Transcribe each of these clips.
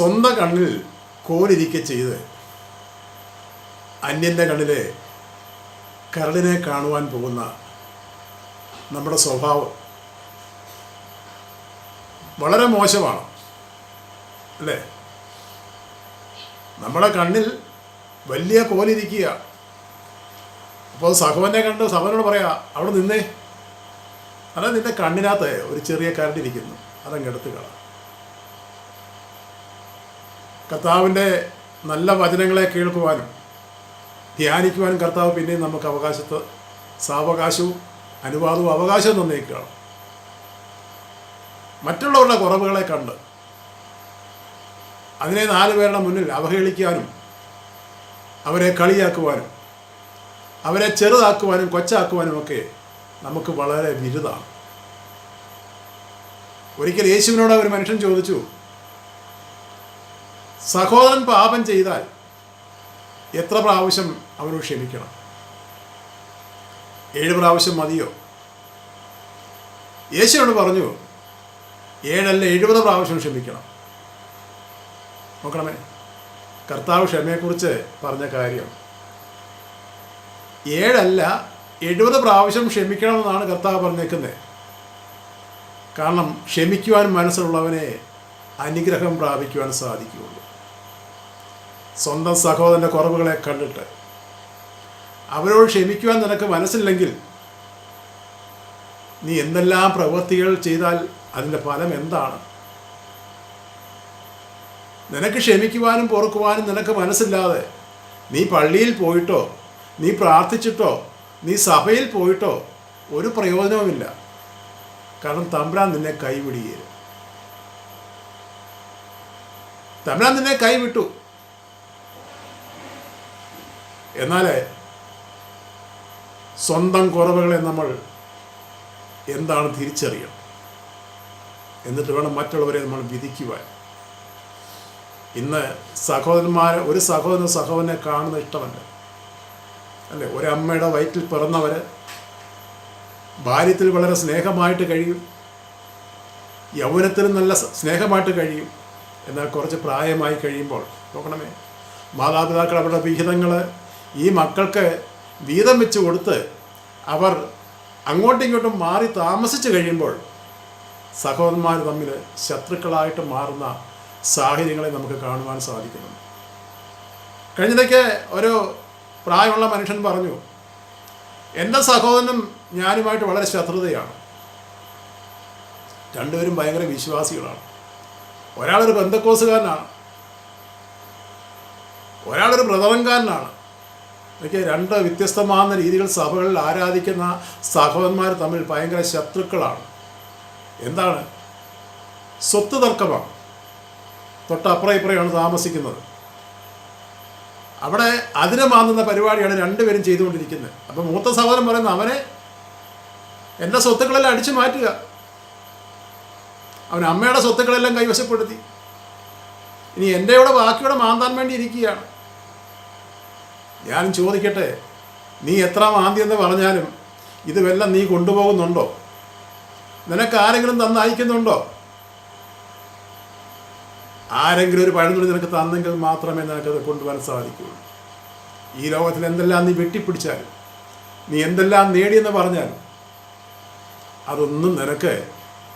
സ്വന്തം കണ്ണിൽ കോലിരിക്കെ ചെയ്ത് അന്യന്റെ കണ്ണിലെ കരളിനെ കാണുവാൻ പോകുന്ന നമ്മുടെ സ്വഭാവം വളരെ മോശമാണ് അല്ലേ? നമ്മുടെ കണ്ണിൽ വലിയ കോലിരിക്കുക. അപ്പോൾ സഹോനെ കണ്ട് സഹോനോട് പറയാ അവിടെ നിന്നേ. അല്ല നിന്റെ കണ്ണിനകത്ത് ഒരു ചെറിയ കരണ്ടിരിക്കുന്നു അതങ്ങ് എടുത്ത് കള. കർത്താവിന്റെ നല്ല വചനങ്ങളെ കേൾക്കുവാനും ധ്യാനിക്കുവാനും കർത്താവ് പിന്നെയും നമുക്ക് അവകാശത്ത് സാവകാശവും അനുവാദവും അവകാശവും തന്നേക്കുകയാണ്. മറ്റുള്ളവരുടെ കുറവുകളെ കണ്ട് അതിനെ നാല് പേരുടെ മുന്നിൽ അവഹേളിക്കാനും അവരെ കളിയാക്കുവാനും അവരെ ചെറുതാക്കുവാനും കൊച്ചാക്കുവാനും ഒക്കെ നമുക്ക് വളരെ വിരുതാണ് ഒരിക്കൽ യേശുവിനോട് ഒരു മനുഷ്യൻ ചോദിച്ചു സഹോദരൻ പാപം ചെയ്താൽ എത്ര പ്രാവശ്യം അവനോട് ക്ഷമിക്കണം? ഏഴ് പ്രാവശ്യം മതിയോ? യേശുവിനോട് പറഞ്ഞു ഏഴല്ല എഴുപത് പ്രാവശ്യം ക്ഷമിക്കണം. നോക്കണമേ കർത്താവ് ക്ഷമയെക്കുറിച്ച് പറഞ്ഞ കാര്യം. ഏഴല്ല എഴുപത് പ്രാവശ്യം ക്ഷമിക്കണമെന്നാണ് കർത്താവ് പറഞ്ഞേക്കുന്നത്. കാരണം ക്ഷമിക്കുവാൻ മനസ്സുള്ളവനെ അനുഗ്രഹം പ്രാപിക്കുവാൻ സാധിക്കുകയുള്ളൂ. സ്വന്തം സഹോദരന്റെ കുറവുകളെ കണ്ടിട്ട്. അവരോട് ക്ഷമിക്കുവാൻ നിനക്ക് മനസ്സില്ലെങ്കിൽ നീ എന്തെല്ലാം പ്രവൃത്തികൾ ചെയ്താൽ അതിന്റെ ഫലം എന്താണ്? നിനക്ക് ക്ഷമിക്കുവാനും പൊറുക്കുവാനും നിനക്ക് മനസ്സില്ലാതെ നീ പള്ളിയിൽ പോയിട്ടോ നീ പ്രാർത്ഥിച്ചിട്ടോ നീ സഭയിൽ പോയിട്ടോ ഒരു പ്രയോജനവുമില്ല. കാരണം തമ്പ്രാൻ നിന്നെ കൈവിടുകയില്ല. തമ്പ്രാൻ നിന്നെ കൈവിട്ടു. എന്നാൽ സ്വന്തം കുറവുകളെ നമ്മൾ എന്താണ് തിരിച്ചറിയണം? എന്നിട്ട് വേണം മറ്റുള്ളവരെ നമ്മൾ വിധിക്കുവാൻ. ഇന്ന് സഹോദരന്മാരെ ഒരു സഹോദരൻ സഹോദരനെ കാണുന്ന ഇഷ്ടമല്ല. അല്ലേ? ഒരമ്മയുടെ വയറ്റിൽ പിറന്നവർ ബാല്യത്തിൽ വളരെ സ്നേഹമായിട്ട് കഴിയും. യൗവനത്തിലും നല്ല സ്നേഹമായിട്ട് കഴിയും. എന്നാൽ കുറച്ച് പ്രായമായി കഴിയുമ്പോൾ നോക്കണമേ മാതാപിതാക്കൾ അവരുടെ വിഹിതങ്ങൾ ഈ മക്കൾക്ക് വീതം വെച്ച് കൊടുത്ത് അവർ അങ്ങോട്ടും ഇങ്ങോട്ടും മാറി താമസിച്ച് കഴിയുമ്പോൾ സഹോദരന്മാർ തമ്മിൽ ശത്രുക്കളായിട്ട് മാറുന്ന സാഹചര്യങ്ങളെ നമുക്ക് കാണുവാൻ സാധിക്കുന്നു. കഴിഞ്ഞിടയ്ക്ക് ഒരു പ്രായമുള്ള മനുഷ്യൻ പറഞ്ഞു എന്റെ സഹോദരനും ഞാനുമായിട്ട് വളരെ ശത്രുതയാണ്. രണ്ടുപേരും ഭയങ്കര വിശ്വാസികളാണ്. ഒരാളൊരു ബന്ധക്കോസുകാരനാണ്. ഒരാളൊരു പ്രഥമൻകാരനാണ് ഇതൊക്കെ രണ്ട് വ്യത്യസ്തമാകുന്ന രീതികൾ സഭകളിൽ ആരാധിക്കുന്ന സഹോദരന്മാർ തമ്മിൽ ഭയങ്കര ശത്രുക്കളാണ്. എന്താണ്? സ്വത്ത് തർക്കമാണ്. തൊട്ടപ്പുറം ഇപ്പുറയാണ് താമസിക്കുന്നത്. അവിടെ അതിനെ മാന്തുന്ന പരിപാടിയാണ് രണ്ടുപേരും ചെയ്തുകൊണ്ടിരിക്കുന്നത്. അപ്പം മൂത്ത സഹോദരൻ പറയുന്ന അവനെ എന്റെ സ്വത്തുക്കളെല്ലാം അടിച്ചു മാറ്റുക. അവൻ അമ്മയുടെ സ്വത്തുക്കളെല്ലാം കൈവശപ്പെടുത്തി. ഇനി എന്റെ കൂടെ ബാക്കിയോടെ മാന്താൻ വേണ്ടി ഇരിക്കുകയാണ്. ഞാൻ ചോദിക്കട്ടെ നീ എത്ര എന്ന് പറഞ്ഞാലും ഇത് നീ കൊണ്ടുപോകുന്നുണ്ടോ? നിനക്ക് ആരെങ്കിലും തന്ന് അയക്കുന്നുണ്ടോ? ആരെങ്കിലും ഒരു പഴംതുണി നിനക്ക് തന്നെങ്കിൽ മാത്രമേ നിനക്കത് കൊണ്ടുപോകാൻ സാധിക്കുകയുള്ളൂ. ഈ ലോകത്തിൽ എന്തെല്ലാം നീ വെട്ടിപ്പിടിച്ചാലും നീ എന്തെല്ലാം നേടിയെന്ന് പറഞ്ഞാലും അതൊന്നും നിനക്ക്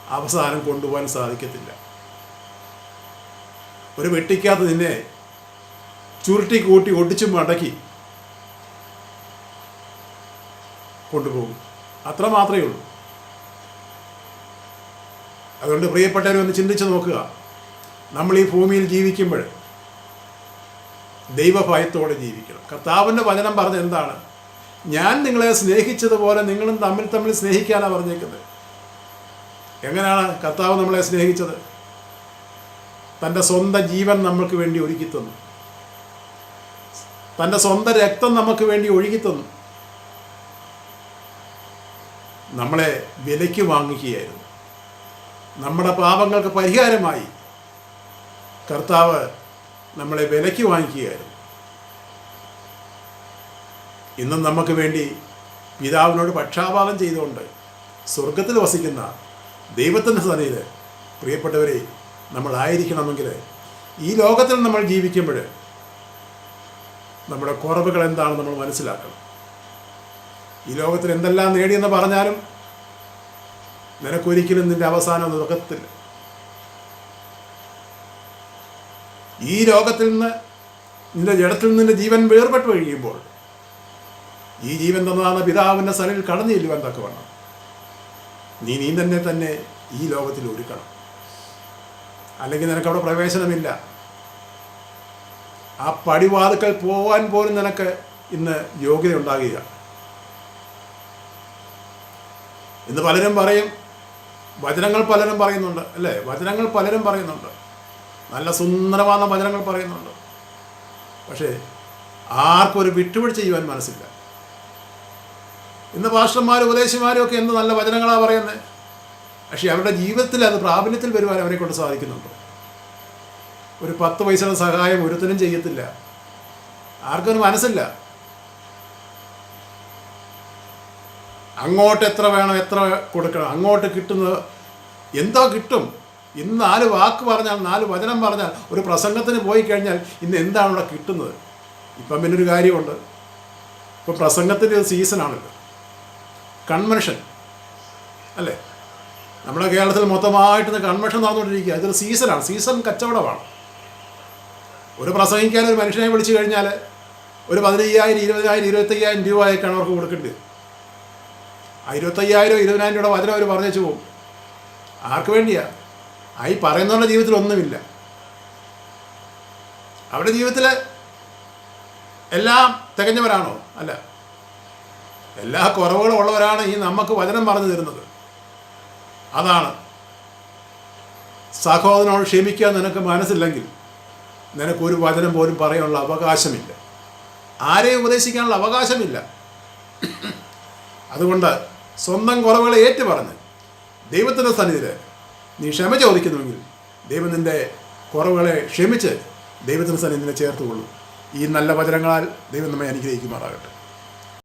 അവസാനം കൊണ്ടുപോകാൻ സാധിക്കത്തില്ല. ഒരു വെട്ടിക്കാത്ത നിന്നെ ചുരുട്ടി കൂട്ടി ഒടിച്ചു മടക്കി കൊണ്ടുപോകും. അത്ര മാത്രമേ ഉള്ളൂ. അതുകൊണ്ട് പ്രിയപ്പെട്ടവരെ ഒന്ന് ചിന്തിച്ച് നോക്കുക. നമ്മൾ ഈ ഭൂമിയിൽ ജീവിക്കുമ്പോൾ ദൈവഭയത്തോടെ ജീവിക്കണം. കർത്താവിന്റെ വചനം പറഞ്ഞ എന്താണ്? ഞാൻ നിങ്ങളെ സ്നേഹിച്ചതുപോലെ നിങ്ങളും തമ്മിൽ തമ്മിൽ സ്നേഹിക്കാനാണ് പറഞ്ഞേക്കുന്നത്. എങ്ങനെയാണ് കർത്താവ് നമ്മളെ സ്നേഹിച്ചത്? തന്റെ സ്വന്തം ജീവൻ നമ്മൾക്ക് വേണ്ടി ഒരുക്കി തന്നു. തന്റെ സ്വന്തം രക്തം നമുക്ക് വേണ്ടി ഒഴുകി തന്നു. നമ്മളെ വിലയ്ക്ക് വാങ്ങിക്കുകയായിരുന്നു നമ്മുടെ പാപങ്ങൾക്ക് പരിഹാരമായി കർത്താവ് നമ്മളെ വിലയ്ക്ക് വാങ്ങിക്കുകയായിരുന്നു. ഇന്നും നമുക്ക് വേണ്ടി പിതാവിനോട് പക്ഷാപാതം ചെയ്തുകൊണ്ട് സ്വർഗത്തിൽ വസിക്കുന്ന ദൈവത്തിന്റെ സന്നിധിയിൽ പ്രിയപ്പെട്ടവരെ നമ്മളായിരിക്കണമെങ്കിൽ ഈ ലോകത്തിൽ നമ്മൾ ജീവിക്കുമ്പോൾ നമ്മുടെ കുറവുകൾ എന്താണെന്ന് നമ്മൾ മനസ്സിലാക്കണം. ഈ ലോകത്തിൽ എന്തെല്ലാം നേടിയെന്ന് പറഞ്ഞാലും നിനക്കൊരിക്കലും നിന്റെ അവസാനം നടക്കത്തില്ല ഈ ലോകത്തിൽ നിന്ന് നിന്റെ ജഡത്തിൽ നിന്റെ ജീവൻ വേർപെട്ട് കഴിയുമ്പോൾ ഈ ജീവൻ തന്നതാണ് പിതാവിന്റെ സനിൽ കടന്നു ചെല്ലുവാൻ തക്കവണ്ണം. നീ നീ തന്നെ തന്നെ ഈ ലോകത്തിൽ ഒരുക്കണം. അല്ലെങ്കിൽ നിനക്കവിടെ പ്രവേശനമില്ല. ആ പടിവാതുക്കൾ പോകാൻ പോലും നിനക്ക് ഇന്ന് യോഗ്യത ഉണ്ടാകുക ഇന്ന് പലരും പറയും വചനങ്ങൾ പലരും പറയുന്നുണ്ട് അല്ലേ? വചനങ്ങൾ പലരും പറയുന്നുണ്ട്. നല്ല സുന്ദരമായ വചനങ്ങൾ പറയുന്നുണ്ട്. പക്ഷേ ആർക്കും ഒരു വിട്ടുവീഴ്ച ചെയ്യുവാൻ മനസ്സില്ല. ഇന്ന് പാസ്റ്റർമാരും ഉപദേശിമാരും ഒക്കെ എന്ത് നല്ല വചനങ്ങളാണ് പറയുന്നത് പക്ഷേ അവരുടെ ജീവിതത്തിൽ അത് പ്രാബല്യത്തിൽ വരുവാൻ അവരെ കൊണ്ട് സാധിക്കുന്നുണ്ടോ. ഒരു പത്ത് പൈസയുടെ സഹായം ഒരുത്തനും ചെയ്യത്തില്ല. ആർക്കൊരു മനസ്സില്ല. അങ്ങോട്ട് എത്ര വേണം എത്ര കൊടുക്കണം അങ്ങോട്ട് കിട്ടുന്നത് എന്തോ കിട്ടും. ഇന്ന് നാല് വാക്ക് പറഞ്ഞാൽ നാല് വചനം പറഞ്ഞാൽ ഒരു പ്രസംഗത്തിന് പോയി കഴിഞ്ഞാൽ ഇന്ന് എന്താണ് ഇവിടെ കിട്ടുന്നത്? ഇപ്പം പിന്നെ ഒരു കാര്യമുണ്ട്. ഇപ്പം പ്രസംഗത്തിന്റെ ഒരു സീസണാണിത് കൺവെൻഷൻ. അല്ലേ? നമ്മുടെ കേരളത്തിൽ മൊത്തമായിട്ട് കൺവെൻഷൻ നടന്നുകൊണ്ടിരിക്കുക ഇതൊരു സീസണാണ്. സീസൺ കച്ചവടമാണ്. ഒരു പ്രസംഗിക്കാൻ ഒരു മനുഷ്യനെ വിളിച്ചു കഴിഞ്ഞാൽ ഒരു പതിനയ്യായിരം ഇരുപതിനായിരം ഇരുപത്തയ്യായിരം രൂപയൊക്കെയാണ് അവർക്ക് കൊടുക്കേണ്ടത് ഇരുപത്തയ്യായിരം ഇരുപതിനായിരം രൂപ വചനം അവർ പറഞ്ഞു പോകും. ആർക്ക് വേണ്ടിയാ? ആ ഈ പറയുന്നവരുടെ ജീവിതത്തിൽ ഒന്നുമില്ല. അവരുടെ ജീവിതത്തിൽ എല്ലാം തികഞ്ഞവരാണോ? അല്ല. എല്ലാ കുറവുകളും ഉള്ളവരാണ് ഈ നമുക്ക് വചനം പറഞ്ഞു തരുന്നത്. അതാണ്. സഹോദരനോട് ക്ഷമിക്കാൻ നിനക്ക് മനസ്സില്ലെങ്കിൽ നിനക്കൊരു വചനം പോലും പറയാനുള്ള അവകാശമില്ല. ആരെയും ഉപദേശിക്കാനുള്ള അവകാശമില്ല. അതുകൊണ്ട് സ്വന്തം കുറവുകളെ ഏറ്റുപറഞ്ഞ് ദൈവത്തിന്റെ സന്നിധിയിൽ നീ ക്ഷമ ചോദിക്കുന്നുവെങ്കിൽ ദൈവം നിന്റെ കുറവുകളെ ക്ഷമിച്ച് ദൈവത്തിന്റെ സന്നിധിനെ ചേർത്തുകൊള്ളൂ. ഈ നല്ല വചനങ്ങളാൽ ദൈവം നമ്മെ അനുഗ്രഹിക്കുമാറാകട്ടെ.